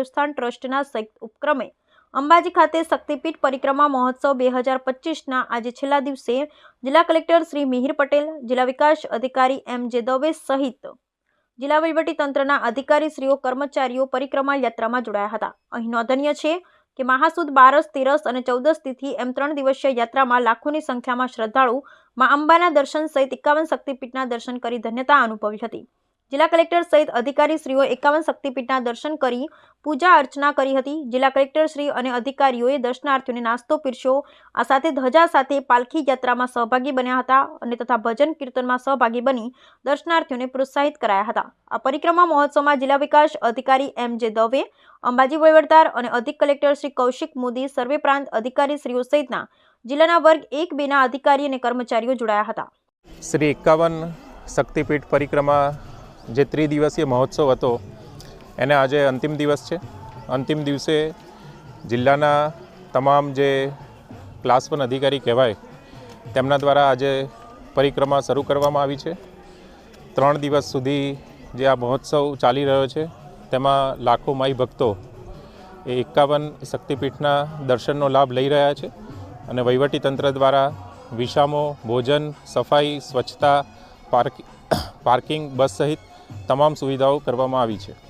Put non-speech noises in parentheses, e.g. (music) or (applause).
દેવસ્થાન ટ્રસ્ટના સંયુક્ત ઉપક્રમે અંબાજી ખાતે શક્તિપીઠ પરિક્રમા મહોત્સવ બે હજાર પચીસના આજે છેલ્લા દિવસે જિલ્લા કલેક્ટર શ્રી મિહિર પટેલ, જિલ્લા વિકાસ અધિકારી એમ જે દવે સહિત જિલ્લા વહીવટી તંત્રના અધિકારીશ્રીઓ, કર્મચારીઓ પરિક્રમા યાત્રામાં જોડાયા હતા. અહીં નોંધનીય છે કે મહાસુદ બારસ, તેરસ અને ચૌદસ તિથિ એમ ત્રણ દિવસીય યાત્રામાં લાખોની સંખ્યામાં શ્રદ્ધાળુ મા અંબાના દર્શન સહિત એકાવન શક્તિપીઠના દર્શન કરી ધન્યતા અનુભવી હતી. જિલ્લા કલેક્ટર સહિત અધિકારીશ્રીઓ એકાવન શક્તિપીઠના દર્શન કરી પૂજા અર્ચના કરી હતી. જિલ્લા કલેક્ટરશ્રી અને અધિકારીઓએ દર્શનાર્થીઓને નાસ્તો પીરસ્યો. આ સાથે ધજા સાથે પાલખી યાત્રામાં સહભાગી બન્યા હતા અને તથા ભજન કીર્તનમાં સહભાગી બની દર્શનાર્થીઓને પ્રોત્સાહિત કરાયા હતા. આ પરિક્રમા મહોત્સવમાં જિલ્લા વિકાસ અધિકારી એમ જે દવે, અંબાજી વહીવટદાર અને અધિક કલેક્ટર શ્રી કૌશિક મોદી, સર્વે પ્રાંત અધિકારીશ્રીઓ સહિતના જિલ્લાના વર્ગ એક બેના અધિકારી અને કર્મચારીઓ જોડાયા હતા. શ્રી એકાવન શક્તિપીઠ પરિક્રમા જે ત્રિદિવસીય મહોત્સવ હતો, એને આજે અંતિમ દિવસ છે. અંતિમ દિવસે જિલ્લાના તમામ જે ક્લાસ વન અધિકારી કહેવાય, તેમના દ્વારા આજે પરિક્રમા શરૂ કરવામાં આવી છે. ત્રણ દિવસ સુધી જે આ મહોત્સવ ચાલી રહ્યો છે, તેમાં લાખો માઈ ભક્તો એ એકાવન શક્તિપીઠના દર્શનનો લાભ લઈ રહ્યા છે અને વહીવટી તંત્ર દ્વારા વિશામો, ભોજન, સફાઈ, સ્વચ્છતા, પાર્ક, (coughs) પાર્કિંગ, બસ સહિત તમામ સુવિધાઓ કરવામાં આવી છે.